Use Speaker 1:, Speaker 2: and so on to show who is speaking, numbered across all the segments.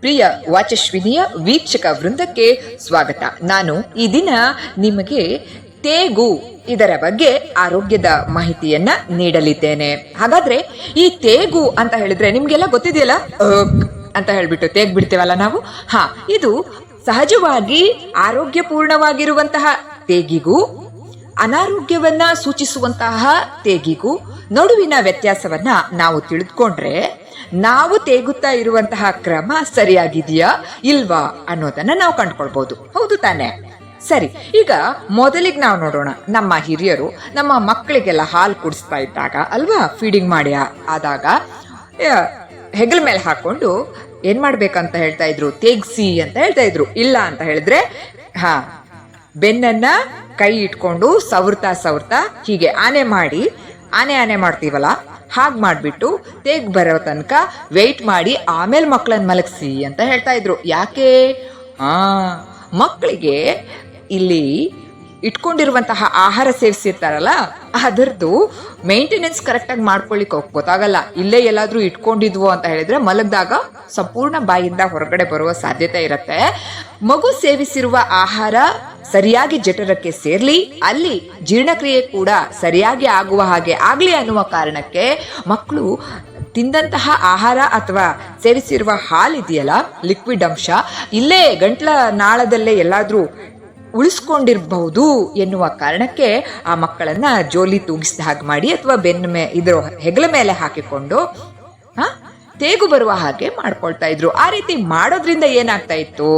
Speaker 1: ಪ್ರಿಯ ವಾಚಸ್ವಿನಿಯ ವೀಕ್ಷಕ ವೃಂದಕ್ಕೆ ಸ್ವಾಗತ. ನಾನು ಈ ದಿನ ನಿಮಗೆ ತೇಗು ಇದರ ಬಗ್ಗೆ ಆರೋಗ್ಯದ ಮಾಹಿತಿಯನ್ನ ನೀಡಲಿದ್ದೇನೆ. ಹಾಗಾದ್ರೆ ಈ ತೇಗು ಅಂತ ಹೇಳಿದ್ರೆ ನಿಮ್ಗೆಲ್ಲ ಗೊತ್ತಿದೆಯಲ್ಲ? ಅಂತ ಹೇಳ್ಬಿಟ್ಟು ತೇಗ್ ಬಿಡ್ತೇವಲ್ಲ ನಾವು? ಹಾ, ಇದು ಸಹಜವಾಗಿ ಆರೋಗ್ಯಪೂರ್ಣವಾಗಿರುವಂತಹ ತೇಗಿಗೂ ಅನಾರೋಗ್ಯವನ್ನ ಸೂಚಿಸುವಂತಹ ತೇಗಿಗೂ ನಡುವಿನ ವ್ಯತ್ಯಾಸವನ್ನ ನಾವು ತಿಳಿದುಕೊಂಡ್ರೆ, ನಾವು ತೇಗುತ್ತಾ ಇರುವಂತಹ ಕ್ರಮ ಸರಿಯಾಗಿದೆಯಾ ಇಲ್ವಾ ಅನ್ನೋದನ್ನ ನಾವು ಕಂಡುಕೊಳ್ಬಹುದು ಹೌದು ತಾನೆ? ಸರಿ, ಈಗ ಮೊದಲಿಗೆ ನಾವು ನೋಡೋಣ. ನಮ್ಮ ಹಿರಿಯರು ನಮ್ಮ ಮಕ್ಕಳಿಗೆಲ್ಲ ಹಾಲು ಕುಡಿಸ್ತಾ ಇದ್ದಾಗ, ಅಲ್ವಾ? ಫೀಡಿಂಗ್ ಮಾಡಿ ಆದಾಗ ಹೆಗಲ ಮೇಲೆ ಹಾಕೊಂಡು ಏನ್ ಮಾಡ್ಬೇಕಂತ ಹೇಳ್ತಾ ಇದ್ರು? ತೇಗ್ಸಿ ಅಂತ ಹೇಳ್ತಾ ಇದ್ರು. ಇಲ್ಲ ಅಂತ ಹೇಳಿದ್ರೆ, ಹಾ, ಬೆನ್ನನ್ನ ಕೈ ಇಟ್ಕೊಂಡು ಸವರ್ತಾ ಸವರ್ತಾ ಹೀಗೆ ಆನೆ ಮಾಡಿ, ಆನೆ ಆನೆ ಮಾಡ್ತೀವಲ್ಲ, ಹಾಗೆ ಮಾಡಿಬಿಟ್ಟು ತೇಗ್ ಬರೋ ತನಕ ವೆಯ್ಟ್ ಮಾಡಿ ಆಮೇಲೆ ಮಕ್ಕಳನ್ನ ಮಲಗಿಸಿ ಅಂತ ಹೇಳ್ತಾ ಇದ್ರು. ಯಾಕೆ? ಮಕ್ಕಳಿಗೆ ಇಲ್ಲಿ ಇಟ್ಕೊಂಡಿರುವಂತಹ ಆಹಾರ ಸೇವಿಸಿರ್ತಾರಲ್ಲ, ಅದರದ್ದು ಮೇಂಟೆನೆನ್ಸ್ ಕರೆಕ್ಟಾಗಿ ಮಾಡ್ಕೊಳ್ಳಿಕ್ಕೆ ಗೊತ್ತಾಗಲ್ಲ. ಇಲ್ಲೇ ಎಲ್ಲಾದರೂ ಇಟ್ಕೊಂಡಿದ್ವು ಅಂತ ಹೇಳಿದ್ರೆ ಮಲಗಿದಾಗ ಸಂಪೂರ್ಣ ಬಾಯಿಂದ ಹೊರಗಡೆ ಬರುವ ಸಾಧ್ಯತೆ ಇರುತ್ತೆ. ಮಗು ಸೇವಿಸಿರುವ ಆಹಾರ ಸರಿಯಾಗಿ ಜಠರಕ್ಕೆ ಸೇರ್ಲಿ, ಅಲ್ಲಿ ಜೀರ್ಣಕ್ರಿಯೆ ಕೂಡ ಸರಿಯಾಗಿ ಆಗುವ ಹಾಗೆ ಆಗಲಿ ಅನ್ನುವ ಕಾರಣಕ್ಕೆ ಮಕ್ಕಳು ತಿಂದಂತಹ ಆಹಾರ ಅಥವಾ ಸೇವಿಸಿರುವ ಹಾಲಿದೆಯಲ್ಲ ಲಿಕ್ವಿಡ್ ಅಂಶ, ಇಲ್ಲೇ ಗಂಟ್ಲ ನಾಳದಲ್ಲೇ ಎಲ್ಲಾದ್ರೂ ಉಳಿಸ್ಕೊಂಡಿರಬಹುದು ಎನ್ನುವ ಕಾರಣಕ್ಕೆ ಆ ಮಕ್ಕಳನ್ನ ಜೋಲಿ ತೂಗಿಸಿದ ಹಾಗೆ ಮಾಡಿ ಅಥವಾ ಬೆನ್ನ ಮೇ, ಇದ್ರ ಹೆಗಲ ಮೇಲೆ ಹಾಕಿಕೊಂಡು ತೇಗು ಬರುವ ಹಾಗೆ ಮಾಡ್ಕೊಳ್ತಾ ಇದ್ರು. ಆ ರೀತಿ ಮಾಡೋದ್ರಿಂದ ಏನಾಗ್ತಾ ಇತ್ತು?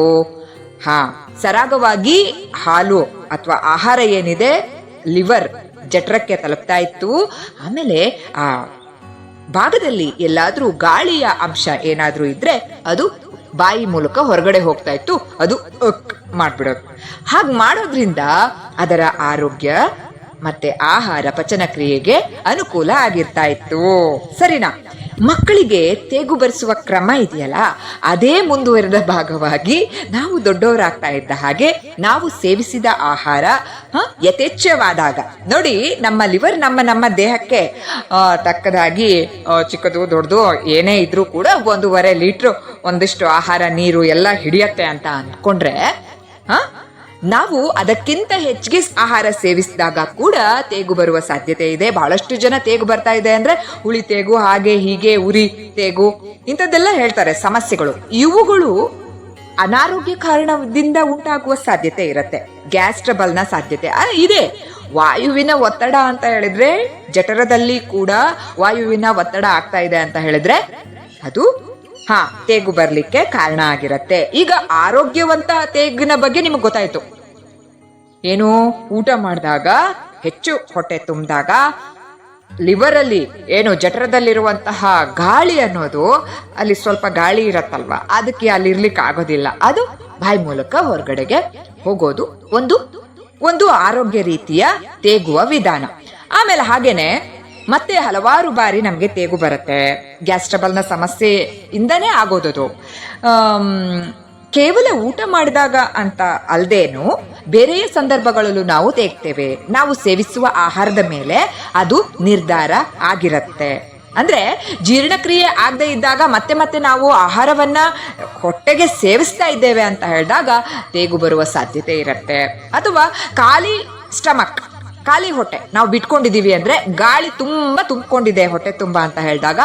Speaker 1: ಹಾ, ಸರಾಗವಾಗಿ ಹಾಲು ಅಥವಾ ಆಹಾರ ಏನಿದೆ, ಲಿವರ್ ಜಠರಕ್ಕೆ ತಲುಪ್ತಾ ಇತ್ತು. ಆಮೇಲೆ ಆ ಭಾಗದಲ್ಲಿ ಎಲ್ಲಾದ್ರೂ ಗಾಳಿಯ ಅಂಶ ಏನಾದ್ರೂ ಇದ್ರೆ ಅದು ಬಾಯಿ ಮೂಲಕ ಹೊರಗಡೆ ಹೋಗ್ತಾ ಇತ್ತು. ಅದು ಅಕ್ ಮಾಡ್ಬಿಡೋದು. ಹಾಗೆ ಮಾಡೋದ್ರಿಂದ ಅದರ ಆರೋಗ್ಯ ಮತ್ತೆ ಆಹಾರ ಪಚನ ಕ್ರಿಯೆಗೆ ಅನುಕೂಲ ಆಗಿರ್ತಾ ಇತ್ತು. ಸರಿನಾ? ಮಕ್ಕಳಿಗೆ ತೇಗು ಬರೆಸುವ ಕ್ರಮ ಇದೆಯಲ್ಲ, ಅದೇ ಮುಂದುವರೆದ ಭಾಗವಾಗಿ ನಾವು ದೊಡ್ಡವರಾಗ್ತಾ ಇದ್ದ ಹಾಗೆ ನಾವು ಸೇವಿಸಿದ ಆಹಾರ ಯಥೇಚ್ಛವಾದಾಗ. ನೋಡಿ, ನಮ್ಮ ಲಿವರ್ ನಮ್ಮ ನಮ್ಮ ದೇಹಕ್ಕೆ ತಕ್ಕದಾಗಿ ಚಿಕ್ಕದು ದೊಡ್ಡದು ಏನೇ ಇದ್ರೂ ಕೂಡ ಒಂದೂವರೆ ಲೀಟ್ರು ಒಂದಿಷ್ಟು ಆಹಾರ, ನೀರು ಎಲ್ಲ ಹಿಡಿಯತ್ತೆ ಅಂತ ಅಂದ್ಕೊಂಡ್ರೆ, ಹ ನಾವು ಅದಕ್ಕಿಂತ ಹೆಚ್ಚಿಗೆ ಆಹಾರ ಸೇವಿಸಿದಾಗ ಕೂಡ ತೇಗು ಬರುವ ಸಾಧ್ಯತೆ ಇದೆ. ಬಹಳಷ್ಟು ಜನ ತೇಗು ಬರ್ತಾ ಇದೆ ಅಂದ್ರೆ ಹುಳಿ ತೇಗು, ಹಾಗೆ ಹೀಗೆ ಉರಿ ತೇಗು ಇಂಥದ್ದೆಲ್ಲ ಹೇಳ್ತಾರೆ ಸಮಸ್ಯೆಗಳು. ಇವುಗಳು ಅನಾರೋಗ್ಯ ಕಾರಣದಿಂದ ಉಂಟಾಗುವ ಸಾಧ್ಯತೆ ಇರುತ್ತೆ. ಗ್ಯಾಸ್ ಟ್ರಬಲ್ನ ಸಾಧ್ಯತೆ. ಇದೆ. ವಾಯುವಿನ ಒತ್ತಡ ಅಂತ ಹೇಳಿದ್ರೆ ಜಠರದಲ್ಲಿ ಕೂಡ ವಾಯುವಿನ ಒತ್ತಡ ಆಗ್ತಾ ಇದೆ ಅಂತ ಹೇಳಿದ್ರೆ ಅದು ಹಾ, ತೇಗು ಬರ್ಲಿಕ್ಕೆ ಕಾರಣ ಆಗಿರತ್ತೆ. ಈಗ ಆರೋಗ್ಯವಂತ ತೇಗಿನ ಬಗ್ಗೆ ನಿಮಗೆ ಗೊತ್ತಾಯ್ತು. ಏನು? ಊಟ ಮಾಡಿದಾಗ, ಹೆಚ್ಚು ಹೊಟ್ಟೆ ತುಂಬಿದಾಗ ಲಿವರ್ ಅಲ್ಲಿ ಏನು ಜಠರದಲ್ಲಿರುವಂತಹ ಗಾಳಿ ಅನ್ನೋದು ಅಲ್ಲಿ ಸ್ವಲ್ಪ ಗಾಳಿ ಇರತ್ತಲ್ವಾ? ಅದಕ್ಕೆ ಅಲ್ಲಿ ಇರ್ಲಿಕ್ಕೆ ಆಗೋದಿಲ್ಲ. ಅದು ಬಾಯಿ ಮೂಲಕ ಹೊರಗಡೆಗೆ ಹೋಗೋದು ಒಂದು ಒಂದು ಆರೋಗ್ಯ ರೀತಿಯ ತೇಗುವ ವಿಧಾನ. ಆಮೇಲೆ ಹಾಗೇನೆ ಮತ್ತೆ ಹಲವಾರು ಬಾರಿ ನಮಗೆ ತೇಗು ಬರುತ್ತೆ. ಗ್ಯಾಸ್ ಟ್ರಬಲ್ನ ಸಮಸ್ಯೆಯಿಂದನೇ ಆಗೋದದು. ಆಮ್, ಕೇವಲ ಊಟ ಮಾಡಿದಾಗ ಅಂತ ಅಲ್ಲದೇನು ಬೇರೆಯ ಸಂದರ್ಭಗಳಲ್ಲೂ ನಾವು ತೇಗ್ತೇವೆ. ನಾವು ಸೇವಿಸುವ ಆಹಾರದ ಮೇಲೆ ಅದು ನಿರ್ಧಾರ ಆಗಿರುತ್ತೆ. ಅಂದ್ರೆ ಜೀರ್ಣಕ್ರಿಯೆ ಆಗದೆ ಇದ್ದಾಗ ಮತ್ತೆ ಮತ್ತೆ ನಾವು ಆಹಾರವನ್ನ ಹೊಟ್ಟೆಗೆ ಸೇವಿಸ್ತಾ ಇದ್ದೇವೆ ಅಂತ ಹೇಳಿದಾಗ ತೇಗು ಬರುವ ಸಾಧ್ಯತೆ ಇರುತ್ತೆ. ಅಥವಾ ಖಾಲಿ ಸ್ಟಮಕ್. ಖಾಲಿ ಹೊಟ್ಟೆ. ನಾವು ಬಿಟ್ಕೊಂಡಿದೀವಿ ಅಂದ್ರೆ ಗಾಳಿ ತುಂಬಾ ತುಂಬಿಕೊಂಡಿದೆ ಹೊಟ್ಟೆ ತುಂಬಾ ಅಂತ ಹೇಳಿದಾಗ,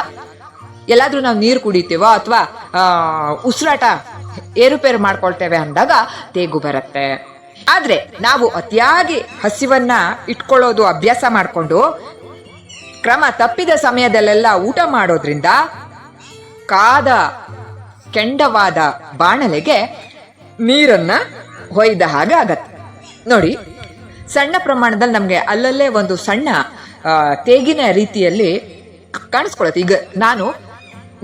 Speaker 1: ಎಲ್ಲಾದ್ರೂ ನಾವು ನೀರು ಕುಡಿತೀವೋ ಅಥವಾ ಉಸಿರಾಟ ಏರುಪೇರು ಮಾಡ್ಕೊಳ್ತೇವೆ ಅಂದಾಗ ತೇಗು ಬರುತ್ತೆ. ಆದ್ರೆ ನಾವು ಅತಿಯಾಗಿ ಹಸಿವನ್ನ ಇಟ್ಕೊಳ್ಳೋದು, ಅಭ್ಯಾಸ ಮಾಡಿಕೊಂಡು ಕ್ರಮ ತಪ್ಪಿದ ಸಮಯದಲ್ಲೆಲ್ಲ ಊಟ ಮಾಡೋದ್ರಿಂದ ಕಾದ ಕೆಂಡವಾದ ಬಾಣಲೆಗೆ ನೀರನ್ನ ಹೊಯ್ದ ಹಾಗೆ ಆಗತ್ತೆ. ನೋಡಿ ಸಣ್ಣ ಪ್ರಮಾಣದಲ್ಲಿ ನಮಗೆ ಅಲ್ಲಲ್ಲೇ ಒಂದು ಸಣ್ಣ ತೇಗಿನ ರೀತಿಯಲ್ಲಿ ಕಾಣಿಸ್ಕೊಳತ್ತೆ. ಈಗ ನಾನು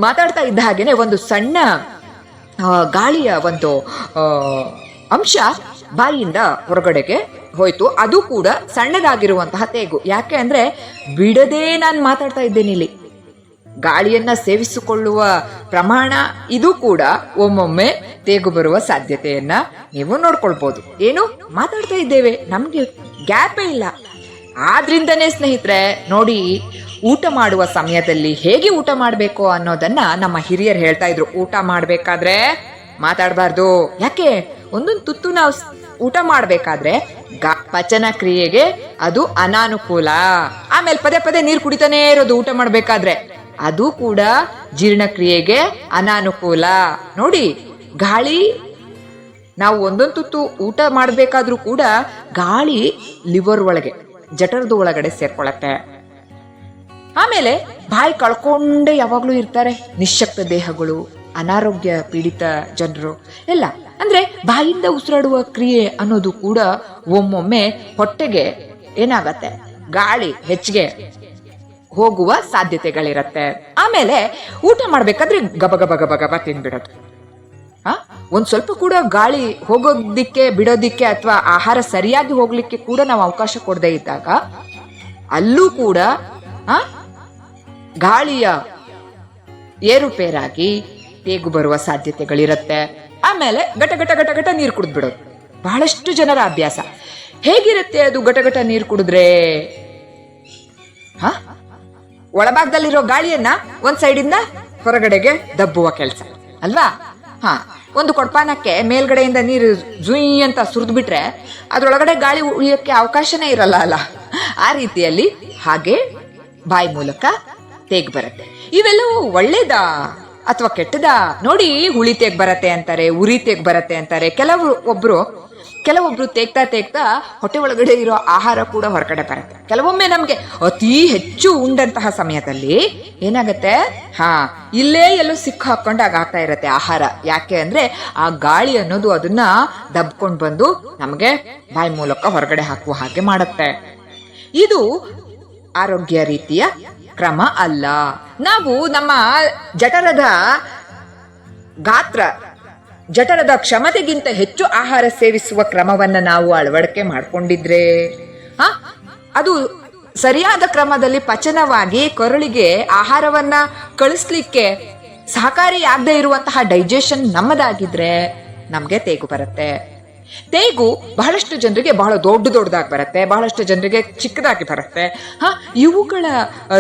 Speaker 1: ಮಾತಾಡ್ತಾ ಇದ್ದ ಹಾಗೇನೆ ಒಂದು ಸಣ್ಣ ಗಾಳಿಯ ಒಂದು ಅಂಶ ಬಾಯಿಯಿಂದ ಹೊರಗಡೆಗೆ ಹೋಯ್ತು. ಅದು ಕೂಡ ಸಣ್ಣದಾಗಿರುವಂತಹ ತೇಗು. ಯಾಕೆ ಅಂದ್ರೆ ಬಿಡದೆ ನಾನು ಮಾತಾಡ್ತಾ ಇದ್ದೇನೆ ಇಲ್ಲಿ. ಗಾಳಿಯನ್ನ ಸೇವಿಸಿಕೊಳ್ಳುವ ಪ್ರಮಾಣ ಇದು ಕೂಡ ಒಮ್ಮೊಮ್ಮೆ ತೇಗು ಬರುವ ಸಾಧ್ಯತೆಯನ್ನ ನೀವು ನೋಡ್ಕೊಳ್ಬೋದು. ಏನು? ಮಾತಾಡ್ತಾ ಇದ್ದೇವೆ. ನಮಗೆ ಗ್ಯಾಪೇ ಇಲ್ಲ. ಆದ್ರಿಂದನೇ ಸ್ನೇಹಿತರೆ, ನೋಡಿ, ಊಟ ಮಾಡುವ ಸಮಯದಲ್ಲಿ ಹೇಗೆ ಊಟ ಮಾಡಬೇಕು ಅನ್ನೋದನ್ನ ನಮ್ಮ ಹಿರಿಯರು ಹೇಳ್ತಾ ಇದ್ರು. ಊಟ ಮಾಡಬೇಕಾದ್ರೆ ಮಾತಾಡಬಾರ್ದು. ಯಾಕೆ? ಒಂದೊಂದು ತುತ್ತು ನಾವು ಊಟ ಮಾಡಬೇಕಾದ್ರೆ ಪಚನ ಕ್ರಿಯೆಗೆ ಅದು ಅನಾನುಕೂಲ. ಆಮೇಲೆ ಪದೇ ಪದೇ ನೀರು ಕುಡಿತಾನೇ ಇರೋದು ಊಟ ಮಾಡಬೇಕಾದ್ರೆ. ಅದು ಕೂಡ ಜೀರ್ಣಕ್ರಿಯೆಗೆ ಅನಾನುಕೂಲ. ನೋಡಿ, ಗಾಳಿ, ನಾವು ಒಂದೊಂದು ತುತ್ತು ಊಟ ಮಾಡಬೇಕಾದ್ರೂ ಕೂಡ ಗಾಳಿ ಲಿವರ್ ಒಳಗೆ, ಜಠರದ ಒಳಗಡೆ ಸೇರ್ಕೊಳತ್ತೆ. ಆಮೇಲೆ ಬಾಯಿ ಕಳ್ಕೊಂಡೇ ಯಾವಾಗಲೂ ಇರ್ತಾರೆ ನಿಶಕ್ತ ದೇಹಗಳು, ಅನಾರೋಗ್ಯ ಪೀಡಿತ ಜನರು. ಎಲ್ಲ, ಅಂದ್ರೆ ಬಾಯಿಂದ ಉಸಿರಾಡುವ ಕ್ರಿಯೆ ಅನ್ನೋದು ಕೂಡ ಒಮ್ಮೊಮ್ಮೆ ಹೊಟ್ಟೆಗೆ ಏನಾಗತ್ತೆ? ಗಾಳಿ, ಹೆಚ್ಚಿಗೆ ಹೋಗುವ ಸಾಧ್ಯತೆಗಳಿರತ್ತೆ. ಆಮೇಲೆ ಊಟ ಮಾಡ್ಬೇಕಾದ್ರೆ ಗಬ ಗಬ ಗಬ ಗಬ ತಿನ್ಬಿಡೋದು ಆ? ಒಂದ್ ಸ್ವಲ್ಪ ಕೂಡ ಗಾಳಿ ಹೋಗೋದಿಕ್ಕೆ, ಬಿಡೋದಿಕ್ಕೆ ಅಥವಾ ಆಹಾರ ಸರಿಯಾಗಿ ಹೋಗ್ಲಿಕ್ಕೆ ಕೂಡ ನಾವು ಅವಕಾಶ ಕೊಡದೇ ಇದ್ದಾಗ ಅಲ್ಲೂ ಕೂಡ, ಆ? ಗಾಳಿಯ ಏರುಪೇರಾಗಿ ತೇಗು ಬರುವ ಸಾಧ್ಯತೆಗಳಿರತ್ತೆ. ಆಮೇಲೆ ಗಟ ಗಟ ಘಟ ಘಟ ನೀರು ಕುಡಿದ್ಬಿಡೋದು. ಬಹಳಷ್ಟು ಜನರ ಅಭ್ಯಾಸ. ಹೇಗಿರುತ್ತೆ ಅದು ಗಟ ಗಟ ನೀರು ಕುಡಿದ್ರೆ? ಹ ಒಳಭಾಗದಲ್ಲಿರೋ ಗಾಳಿಯನ್ನ ಒಂದ್ ಸೈಡಿಂದ ಹೊರಗಡೆಗೆ ದಬ್ಬುವ ಕೆಲಸ. ಅಲ್ವಾ? ಹಾ, ಒಂದು ಕೊಡ್ಪಾನಕ್ಕೆ ಮೇಲ್ಗಡೆಯಿಂದ ನೀರು ಜುಯಿ ಅಂತ ಸುರಿದು ಬಿಟ್ರೆ ಅದ್ರೊಳಗಡೆ ಗಾಳಿ ಉಳಿಯೋಕ್ಕೆ ಅವಕಾಶನೇ ಇರಲ್ಲ ಅಲ್ಲ? ಆ ರೀತಿಯಲ್ಲಿ ಹಾಗೆ ಬಾಯಿ ಮೂಲಕ ತೇಗ್ ಬರುತ್ತೆ. ಇವೆಲ್ಲವೂ ಒಳ್ಳೇದಾ ಅಥವಾ ಕೆಟ್ಟದಾ? ನೋಡಿ ಹುಳಿ ತೇಗ್ ಬರತ್ತೆ ಅಂತಾರೆ, ಉರಿ ತೇಗ್ ಬರತ್ತೆ ಅಂತಾರೆ. ಕೆಲವರು ಒಬ್ರು ಕೆಲವೊಬ್ರು ತೇಗ್ತಾ ತೇಗ್ತಾ ಹೊಟ್ಟೆ ಒಳಗಡೆ ಇರೋ ಆಹಾರ ಕೂಡ ಹೊರಗಡೆ ಬರುತ್ತೆ. ಕೆಲವೊಮ್ಮೆ ನಮಗೆ ಅತಿ ಹೆಚ್ಚು ಉಂಡಂತಹ ಸಮಯದಲ್ಲಿ ಏನಾಗುತ್ತೆ? ಹಾ, ಇಲ್ಲೇ ಎಲ್ಲೋ ಸಿಕ್ಕ ಹಾಕೊಂಡಾಗ ಆಗ್ತಾ ಇರತ್ತೆ ಆಹಾರ. ಯಾಕೆ ಅಂದ್ರೆ ಆ ಗಾಳಿ ಅನ್ನೋದು ಅದನ್ನ ದಬ್ಕೊಂಡು ಬಂದು ನಮಗೆ ಬಾಯಿ ಮೂಲಕ ಹೊರಗಡೆ ಹಾಕುವ ಹಾಗೆ ಮಾಡುತ್ತೆ. ಇದು ಆರೋಗ್ಯ ರೀತಿಯ ಕ್ರಮ ಅಲ್ಲ. ನಾವು ನಮ್ಮ ಜಠರದ ಗಾತ್ರ ಜಠರದ ಕ್ಷಮತೆಗಿಂತ ಹೆಚ್ಚು ಆಹಾರ ಸೇವಿಸುವ ಕ್ರಮವನ್ನು ನಾವು ಅಳವಡಿಕೆ ಮಾಡಿಕೊಂಡಿದ್ರೆ? ಹ? ಅದು ಸರಿಯಾದ ಕ್ರಮದಲ್ಲಿ ಪಚನವಾಗಿ ಕೊರಳಿಗೆ ಆಹಾರವನ್ನ ಕಳಿಸ್ಲಿಕ್ಕೆ ಸಹಕಾರಿಯಾಗದೇ ಇರುವಂತಹ ಡೈಜೆಷನ್ ನಮ್ಮದಾಗಿದ್ರೆ ನಮಗೆ ತೇಗು ಬರುತ್ತೆ. ತೇಗು ಬಹಳಷ್ಟು ಜನರಿಗೆ ಬಹಳ ದೊಡ್ಡ ದೊಡ್ಡದಾಗಿ ಬರುತ್ತೆ, ಬಹಳಷ್ಟು ಜನರಿಗೆ ಚಿಕ್ಕದಾಗಿ ಬರುತ್ತೆ. ಹಾಂ, ಇವುಗಳ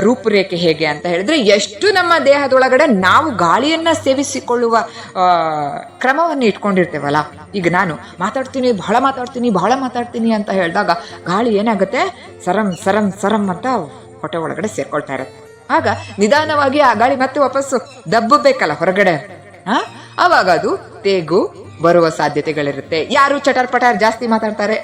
Speaker 1: ರೂಪುರೇಖೆ ಹೇಗೆ ಅಂತ ಹೇಳಿದ್ರೆ ಎಷ್ಟು ನಮ್ಮ ದೇಹದೊಳಗಡೆ ನಾವು ಗಾಳಿಯನ್ನ ಸೇವಿಸಿಕೊಳ್ಳುವ ಕ್ರಮವನ್ನು ಇಟ್ಕೊಂಡಿರ್ತೇವಲ್ಲ. ಈಗ ನಾನು ಮಾತಾಡ್ತೀನಿ, ಬಹಳ ಮಾತಾಡ್ತೀನಿ ಬಹಳ ಮಾತಾಡ್ತೀನಿ ಅಂತ ಹೇಳಿದಾಗ ಗಾಳಿ ಏನಾಗುತ್ತೆ? ಸರಂ ಸರಂ ಸರಂ ಅಂತ ಹೊಟ್ಟೆ ಒಳಗಡೆ ಸೇರ್ಕೊಳ್ತಾ ಇರುತ್ತೆ. ಆಗ ನಿಧಾನವಾಗಿ ಆ ಗಾಳಿ ಮತ್ತೆ ವಾಪಸ್ಸು ದಬ್ಬಬೇಕಲ್ಲ ಹೊರಗಡೆ. ಆ ಅವಾಗ ಅದು ತೇಗು ಬರುವ ಸಾಧ್ಯತೆಗಳಿರುತ್ತೆ. ಯಾರು ಚಟರ್ ಪಟಾರ್ ಜಾಸ್ತಿ ಮಾತಾಡ್ತಾರೆ,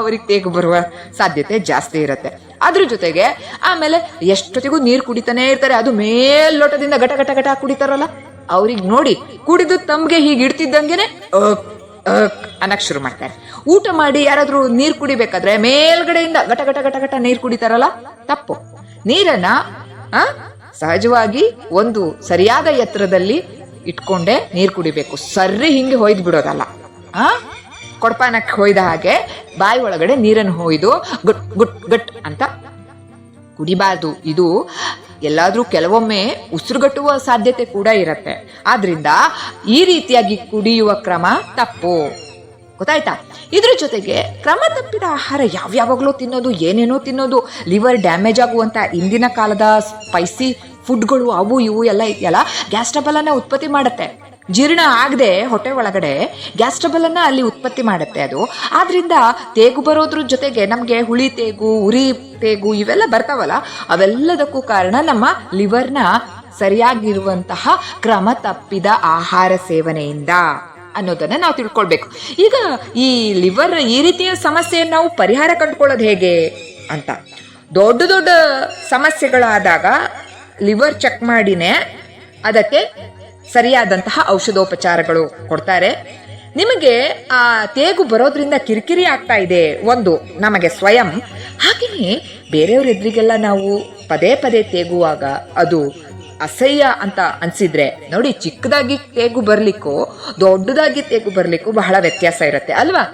Speaker 1: ಅವ್ರಿಗೆ ತೇಗು ಬರುವ ಸಾಧ್ಯತೆ ಜಾಸ್ತಿ ಇರುತ್ತೆ. ಅದ್ರ ಜೊತೆಗೆ ಆಮೇಲೆ ಎಷ್ಟೊತ್ತಿಗೂ ನೀರು ಕುಡಿತಾನೆ ಇರ್ತಾರೆ, ಅದು ಮೇಲ್ಲೋಟದಿಂದ ಗಟ ಗಟ ಘಟ ಕುಡಿತಾರಲ್ಲ, ಅವ್ರಿಗೆ ನೋಡಿ ಕುಡಿದು ತಮ್ಗೆ ಹೀಗೆ ಇಡ್ತಿದ್ದಂಗೆನೆ ಅಕ್ ಅಕ್ ಅನ್ನಕ್ ಶುರು ಮಾಡ್ತಾರೆ. ಊಟ ಮಾಡಿ ಯಾರಾದರೂ ನೀರು ಕುಡಿಬೇಕಾದ್ರೆ ಮೇಲ್ಗಡೆಯಿಂದ ಗಟ ಗಟ ಗಟ ಗಟ ನೀರು ಕುಡಿತಾರಲ್ಲ, ತಪ್ಪು. ನೀರನ್ನ ಸಹಜವಾಗಿ ಒಂದು ಸರಿಯಾದ ಎತ್ತರದಲ್ಲಿ ಇಟ್ಕೊಂಡೆ ನೀರು ಕುಡಿಬೇಕು. ಸರ್ರಿ ಹಿಂಗೆ ಹೊಯ್ದು ಬಿಡೋದಲ್ಲ. ಆ? ಕೊಡ್ಪಾನಕ್ಕೆ ಹೊಯ್ದ ಹಾಗೆ ಬಾಯಿ ಒಳಗಡೆ ನೀರನ್ನು ಹೊಯ್ದು ಗುಟ್ ಗುಟ್ ಗಟ್ ಅಂತ ಕುಡಿಬಾರ್ದು. ಇದು ಎಲ್ಲಾದರೂ ಕೆಲವೊಮ್ಮೆ ಉಸಿರುಗಟ್ಟುವ ಸಾಧ್ಯತೆ ಕೂಡ ಇರತ್ತೆ. ಆದ್ರಿಂದ ಈ ರೀತಿಯಾಗಿ ಕುಡಿಯುವ ಕ್ರಮ ತಪ್ಪು. ಗೊತ್ತಾಯ್ತಾ? ಇದ್ರ ಜೊತೆಗೆ ಕ್ರಮ ತಪ್ಪಿದ ಆಹಾರ ಯಾವ್ಯಾವಾಗಲೂ ತಿನ್ನೋದು, ಏನೇನೋ ತಿನ್ನೋದು, ಲಿವರ್ ಡ್ಯಾಮೇಜ್ ಆಗುವಂತ ಇಂದಿನ ಕಾಲದ ಸ್ಪೈಸಿ ಫುಡ್ಗಳು ಅವು ಇವು ಎಲ್ಲ ಇದೆಯಲ್ಲ ಗ್ಯಾಸ್ ಟ್ರಬಲ್ ಅನ್ನ ಉತ್ಪತ್ತಿ ಮಾಡುತ್ತೆ. ಜೀರ್ಣ ಆಗದೆ ಹೊಟ್ಟೆ ಒಳಗಡೆ ಗ್ಯಾಸ್ ಟ್ರಬಲ್ ಅನ್ನ ಅಲ್ಲಿ ಉತ್ಪತ್ತಿ ಮಾಡುತ್ತೆ ಅದು. ಆದ್ರಿಂದ ತೇಗು ಬರೋದ್ರ ಜೊತೆಗೆ ನಮಗೆ ಹುಳಿ ತೇಗು, ಉರಿ ತೇಗು ಇವೆಲ್ಲ ಬರ್ತಾವಲ್ಲ, ಅವೆಲ್ಲದಕ್ಕೂ ಕಾರಣ ನಮ್ಮ ಲಿವರ್ನ ಸರಿಯಾಗಿರುವಂತಹ ಕ್ರಮ ತಪ್ಪಿದ ಆಹಾರ ಸೇವನೆಯಿಂದ ಅನ್ನೋದನ್ನ ನಾವು ತಿಳ್ಕೊಳ್ಬೇಕು. ಈಗ ಈ ಲಿವರ್ ಈ ರೀತಿಯ ಸಮಸ್ಯೆಯನ್ನು ನಾವು ಪರಿಹಾರ ಕಂಡುಕೊಳ್ಳೋದು ಹೇಗೆ ಅಂತ. ದೊಡ್ಡ ದೊಡ್ಡ ಸಮಸ್ಯೆಗಳಾದಾಗ ಲಿವರ್ ಚೆಕ್ ಮಾಡಿನೇ ಅದಕ್ಕೆ ಸರಿಯಾದಂತಹ ಔಷಧೋಪಚಾರಗಳು ಕೊಡ್ತಾರೆ. ನಿಮಗೆ ಆ ತೇಗು ಬರೋದ್ರಿಂದ ಕಿರಿಕಿರಿ ಆಗ್ತಾ ಇದೆ ಒಂದು ನಮಗೆ ಸ್ವಯಂ. ಹಾಗೆಯೇ ಬೇರೆಯವ್ರ ಎದುರಿಗೆಲ್ಲ ನಾವು ಪದೇ ಪದೇ ತೇಗುವಾಗ ಅದು ಅಸಹ್ಯ ಅಂತ ಅನ್ಸಿದ್ರೆ, ನೋಡಿ ಚಿಕ್ಕದಾಗಿ ತೇಗು ಬರ್ಲಿಕ್ಕೂ, ದೊಡ್ಡದಾಗಿ ತೇಗು ಬರ್ಲಿಕ್ಕೂ ಬಹಳ ವ್ಯತ್ಯಾಸ ಇರುತ್ತೆ ಅಲ್ವಾ?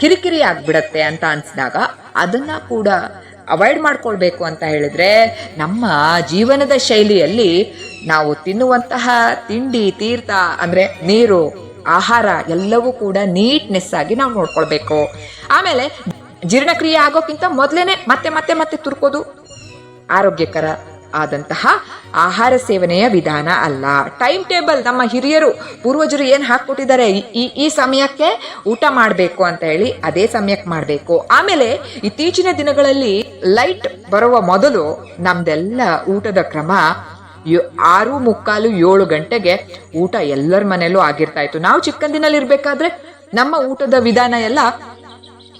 Speaker 1: ಕಿರಿಕಿರಿ ಆಗ್ಬಿಡತ್ತೆ ಅಂತ ಅನ್ಸಿದಾಗ ಅದನ್ನ ಕೂಡ ಅವಾಯ್ಡ್ ಮಾಡ್ಕೊಳ್ಬೇಕು ಅಂತ ಹೇಳಿದ್ರೆ ನಮ್ಮ ಜೀವನದ ಶೈಲಿಯಲ್ಲಿ ನಾವು ತಿನ್ನುವಂತಹ ತಿಂಡಿ, ತೀರ್ಥ, ಅಂದರೆ ನೀರು, ಆಹಾರ ಎಲ್ಲವೂ ಕೂಡ ನೀಟ್ನೆಸ್ ಆಗಿ ನಾವು ನೋಡ್ಕೊಳ್ಬೇಕು. ಆಮೇಲೆ ಜೀರ್ಣಕ್ರಿಯೆ ಆಗೋಕ್ಕಿಂತ ಮೊದಲೇನೆ ಮತ್ತೆ ಮತ್ತೆ ಮತ್ತೆ ತುರ್ಕೋದು ಆರೋಗ್ಯಕರ. ಆದಂತಹ ಆಹಾರ ಸೇವನೆಯ ವಿಧಾನ ಅಲ್ಲ. ಟೈಮ್ ಟೇಬಲ್ ನಮ್ಮ ಹಿರಿಯರು, ಪೂರ್ವಜರು ಏನು ಹಾಕ್ಕೊಟ್ಟಿದ್ದಾರೆ? ಈ- ಈ ಸಮಯಕ್ಕೆ ಊಟ ಮಾಡಬೇಕು ಅಂತ ಹೇಳಿ ಅದೇ ಸಮಯಕ್ಕೆ ಮಾಡಬೇಕು. ಆಮೇಲೆ ಇತ್ತೀಚಿನ ದಿನಗಳಲ್ಲಿ ಲೈಟ್ ಬರುವ ಮೊದಲು ನಮ್ದೆಲ್ಲ ಊಟದ ಕ್ರಮ ಆರು ಮುಕ್ಕಾಲು ಏಳು ಗಂಟೆಗೆ ಊಟ ಎಲ್ಲರ ಮನೆಯಲ್ಲೂ ಆಗಿರ್ತಾ ಇತ್ತು. ನಾವು ಚಿಕ್ಕಂದಿನಲ್ಲಿ ಇರಬೇಕಾದ್ರೆ ನಮ್ಮ ಊಟದ ವಿಧಾನ ಎಲ್ಲ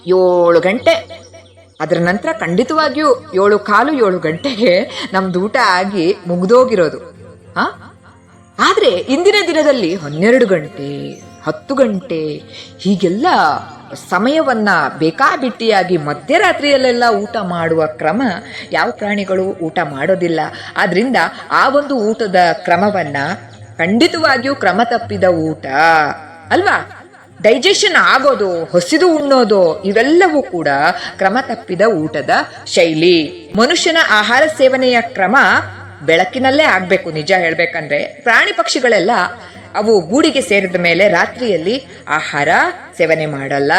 Speaker 1: ಏಳು ಗಂಟೆ ಅದರ ನಂತರ ಖಂಡಿತವಾಗಿಯೂ ಏಳು ಕಾಲು ಏಳು ಗಂಟೆಗೆ ನಮ್ದು ಊಟ ಆಗಿ ಮುಗ್ದೋಗಿರೋದು. ಹಾ? ಆದರೆ ಇಂದಿನ ದಿನದಲ್ಲಿ ಹನ್ನೆರಡು ಗಂಟೆ, ಹತ್ತು ಗಂಟೆ, ಹೀಗೆಲ್ಲ ಸಮಯವನ್ನ ಬೇಕಾಬಿಟ್ಟಿಯಾಗಿ ಮಧ್ಯರಾತ್ರಿಯಲ್ಲೆಲ್ಲ ಊಟ ಮಾಡುವ ಕ್ರಮ ಯಾವ ಪ್ರಾಣಿಗಳು ಊಟ ಮಾಡೋದಿಲ್ಲ. ಆದ್ರಿಂದ ಆ ಒಂದು ಊಟದ ಕ್ರಮವನ್ನ ಖಂಡಿತವಾಗಿಯೂ ಕ್ರಮ ತಪ್ಪಿದ ಊಟ. ಅಲ್ವಾ? ಡೈಜೆಷನ್ ಆಗೋದು, ಹೊಸಿದು ಉಣ್ಣೋದು, ಇವೆಲ್ಲವೂ ಕೂಡ ಕ್ರಮ ತಪ್ಪಿದ ಊಟದ ಶೈಲಿ. ಮನುಷ್ಯನ ಆಹಾರ ಸೇವನೆಯ ಕ್ರಮ ಬೆಳಕಿನಲ್ಲೇ ಆಗ್ಬೇಕು, ನಿಜ ಹೇಳ್ಬೇಕಂದ್ರೆ. ಪ್ರಾಣಿ ಪಕ್ಷಿಗಳೆಲ್ಲ ಅವು ಗೂಡಿಗೆ ಸೇರಿದ ಮೇಲೆ ರಾತ್ರಿಯಲ್ಲಿ ಆಹಾರ ಸೇವನೆ ಮಾಡಲ್ಲ.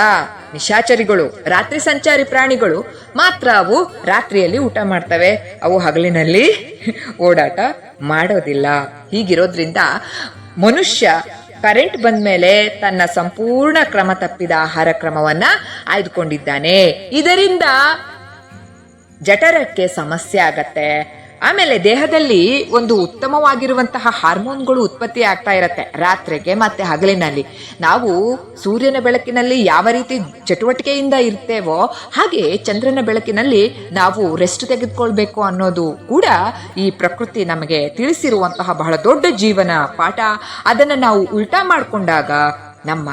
Speaker 1: ನಿಶಾಚರಿಗಳು, ರಾತ್ರಿ ಸಂಚಾರಿ ಪ್ರಾಣಿಗಳು ಮಾತ್ರ ಅವು ರಾತ್ರಿಯಲ್ಲಿ ಊಟ ಮಾಡ್ತವೆ. ಅವು ಹಗಲಿನಲ್ಲಿ ಓಡಾಟ ಮಾಡೋದಿಲ್ಲ. ಹೀಗಿರೋದ್ರಿಂದ ಮನುಷ್ಯ ಕರೆಂಟ್ ಬಂದ ಮೇಲೆ ತನ್ನ ಸಂಪೂರ್ಣ ಕ್ರಮ ತಪ್ಪಿದ ಆಹಾರ ಕ್ರಮವನ್ನ ಆಯ್ದುಕೊಂಡಿದ್ದಾನೆ. ಇದರಿಂದ ಜಠರಕ್ಕೆ ಸಮಸ್ಯೆ ಆಗತ್ತೆ. ಆಮೇಲೆ ದೇಹದಲ್ಲಿ ಒಂದು ಉತ್ತಮವಾಗಿರುವಂತಹ ಹಾರ್ಮೋನ್ಗಳು ಉತ್ಪತ್ತಿ ಆಗ್ತಾ ಇರತ್ತೆ. ರಾತ್ರಿಗೆ ಮತ್ತೆ ಹಗಲಿನಲ್ಲಿ. ನಾವು ಸೂರ್ಯನ ಬೆಳಕಿನಲ್ಲಿ ಯಾವ ರೀತಿ ಚಟುವಟಿಕೆಯಿಂದ ಇರ್ತೇವೋ, ಹಾಗೆ ಚಂದ್ರನ ಬೆಳಕಿನಲ್ಲಿ ನಾವು ರೆಸ್ಟ್ ತೆಗೆದುಕೊಳ್ಬೇಕು ಅನ್ನೋದು ಕೂಡ ಈ ಪ್ರಕೃತಿ ನಮಗೆ ತಿಳಿಸಿರುವಂತಹ ಬಹಳ ದೊಡ್ಡ ಜೀವನ ಪಾಠ. ಅದನ್ನು ನಾವು ಉಲ್ಟಾ ಮಾಡಿಕೊಂಡಾಗ ನಮ್ಮ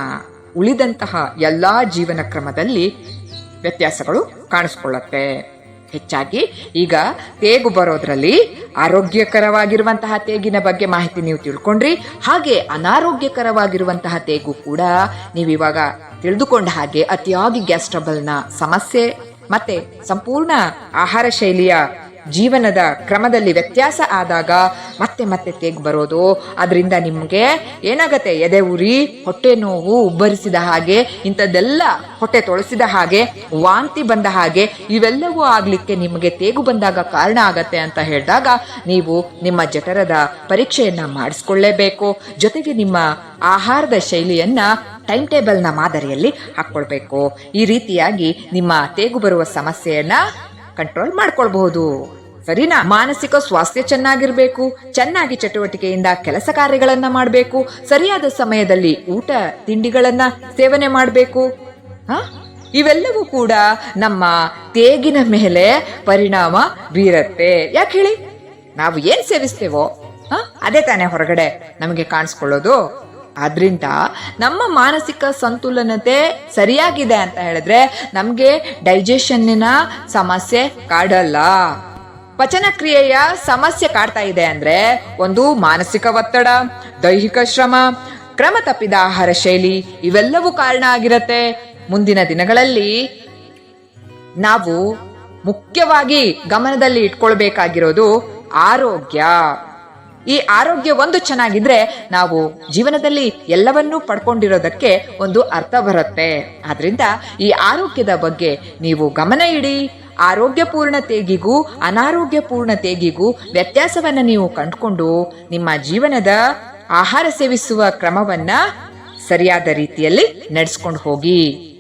Speaker 1: ಉಳಿದಂತಹ ಎಲ್ಲ ಜೀವನ ಕ್ರಮದಲ್ಲಿ ವ್ಯತ್ಯಾಸಗಳು ಕಾಣಿಸ್ಕೊಳ್ಳುತ್ತೆ. ಹೆಚ್ಚಾಗಿ ಈಗ ತೇಗು ಬರೋದ್ರಲ್ಲಿ ಆರೋಗ್ಯಕರವಾಗಿರುವಂತಹ ತೇಗಿನ ಬಗ್ಗೆ ಮಾಹಿತಿ ನೀವು ತಿಳ್ಕೊಂಡ್ರಿ. ಹಾಗೆ ಅನಾರೋಗ್ಯಕರವಾಗಿರುವಂತಹ ತೇಗು ಕೂಡ ನೀವಿವಾಗ ತಿಳಿದುಕೊಂಡ ಹಾಗೆ ಅತಿಯಾಗಿ ಗ್ಯಾಸ್ಟ್ರಬಲ್ನ ಸಮಸ್ಯೆ, ಮತ್ತೆ ಸಂಪೂರ್ಣ ಆಹಾರ ಶೈಲಿಯ ಜೀವನದ ಕ್ರಮದಲ್ಲಿ ವ್ಯತ್ಯಾಸ ಆದಾಗ ಮತ್ತೆ ಮತ್ತೆ ತೇಗ್ ಬರೋದು. ಅದರಿಂದ ನಿಮಗೆ ಏನಾಗತ್ತೆ? ಎದೆ ಉರಿ, ಹೊಟ್ಟೆ ನೋವು ಉಬ್ಬರಿಸಿದ ಹಾಗೆ, ಇಂಥದ್ದೆಲ್ಲ ಹೊಟ್ಟೆ ತೊಳಸಿದ ಹಾಗೆ, ವಾಂತಿ ಬಂದ ಹಾಗೆ, ಇವೆಲ್ಲವೂ ಆಗಲಿಕ್ಕೆ ನಿಮಗೆ ತೇಗು ಬಂದಾಗ ಕಾರಣ ಆಗತ್ತೆ ಅಂತ ಹೇಳಿದಾಗ ನೀವು ನಿಮ್ಮ ಜಠರದ ಪರೀಕ್ಷೆಯನ್ನು ಮಾಡಿಸ್ಕೊಳ್ಳೇಬೇಕು. ಜೊತೆಗೆ ನಿಮ್ಮ ಆಹಾರದ ಶೈಲಿಯನ್ನ ಟೈಮ್ ಟೇಬಲ್ನ ಮಾದರಿಯಲ್ಲಿ ಹಾಕ್ಕೊಳ್ಬೇಕು. ಈ ರೀತಿಯಾಗಿ ನಿಮ್ಮ ತೇಗು ಬರುವ ಸಮಸ್ಯೆಯನ್ನ ಕಂಟ್ರೋಲ್ ಮಾಡ್ಕೊಳ್ಬಹುದು. ಸರಿನಾ? ಮಾನಸಿಕ ಸ್ವಾಸ್ಥ್ಯ ಚೆನ್ನಾಗಿರಬೇಕು, ಚೆನ್ನಾಗಿ ಚಟುವಟಿಕೆಯಿಂದ ಕೆಲಸ ಕಾರ್ಯಗಳನ್ನ ಮಾಡಬೇಕು, ಸರಿಯಾದ ಸಮಯದಲ್ಲಿ ಊಟ, ತಿಂಡಿಗಳನ್ನ ಸೇವನೆ ಮಾಡಬೇಕು. ಇವೆಲ್ಲವೂ ಕೂಡ ನಮ್ಮ ತೇಗಿನ ಮೇಲೆ ಪರಿಣಾಮ ಬೀರತ್ತೆ. ಯಾಕೆ ಹೇಳಿ? ನಾವು ಏನ್ ಸೇವಿಸ್ತೇವೋ? ಅದೇ ತಾನೇ ಹೊರಗಡೆ ನಮಗೆ ಕಾಣಿಸ್ಕೊಳ್ಳೋದು. ಆದ್ರಿಂದ ನಮ್ಮ ಮಾನಸಿಕ ಸಂತುಲನತೆ ಸರಿಯಾಗಿದೆ ಅಂತ ಹೇಳಿದ್ರೆ ನಮಗೆ ಡೈಜೆಷನ್ನಿನ ಸಮಸ್ಯೆ ಕಾಡಲ್ಲ. ಪಚನ ಕ್ರಿಯೆಯ ಸಮಸ್ಯೆ ಕಾಡ್ತಾ ಇದೆ ಅಂದ್ರೆ ಒಂದು ಮಾನಸಿಕ ಒತ್ತಡ, ದೈಹಿಕ ಶ್ರಮ, ಕ್ರಮ ತಪ್ಪಿದ ಆಹಾರ ಶೈಲಿ ಇವೆಲ್ಲವೂ ಕಾರಣ ಆಗಿರತ್ತೆ. ಮುಂದಿನ ದಿನಗಳಲ್ಲಿ ನಾವು ಮುಖ್ಯವಾಗಿ ಗಮನದಲ್ಲಿ ಇಟ್ಕೊಳ್ಬೇಕಾಗಿರೋದು ಆರೋಗ್ಯ. ಈ ಆರೋಗ್ಯ ಒಂದು ಚೆನ್ನಾಗಿದ್ರೆ ನಾವು ಜೀವನದಲ್ಲಿ ಎಲ್ಲವನ್ನೂ ಪಡ್ಕೊಂಡಿರೋದಕ್ಕೆ ಒಂದು ಅರ್ಥ ಬರುತ್ತೆ. ಆದ್ರಿಂದ ಈ ಆರೋಗ್ಯದ ಬಗ್ಗೆ ನೀವು ಗಮನ ಇಡಿ. ಆರೋಗ್ಯಪೂರ್ಣ ತೇಗಿಗೂ ಅನಾರೋಗ್ಯಪೂರ್ಣ ತೇಗಿಗೂ ವ್ಯತ್ಯಾಸವನ್ನ ನೀವು ಕಂಡುಕೊಂಡು ನಿಮ್ಮ ಜೀವನದ ಆಹಾರ ಸೇವಿಸುವ ಕ್ರಮವನ್ನ ಸರಿಯಾದ ರೀತಿಯಲ್ಲಿ ನಡೆಸ್ಕೊಂಡು ಹೋಗಿ.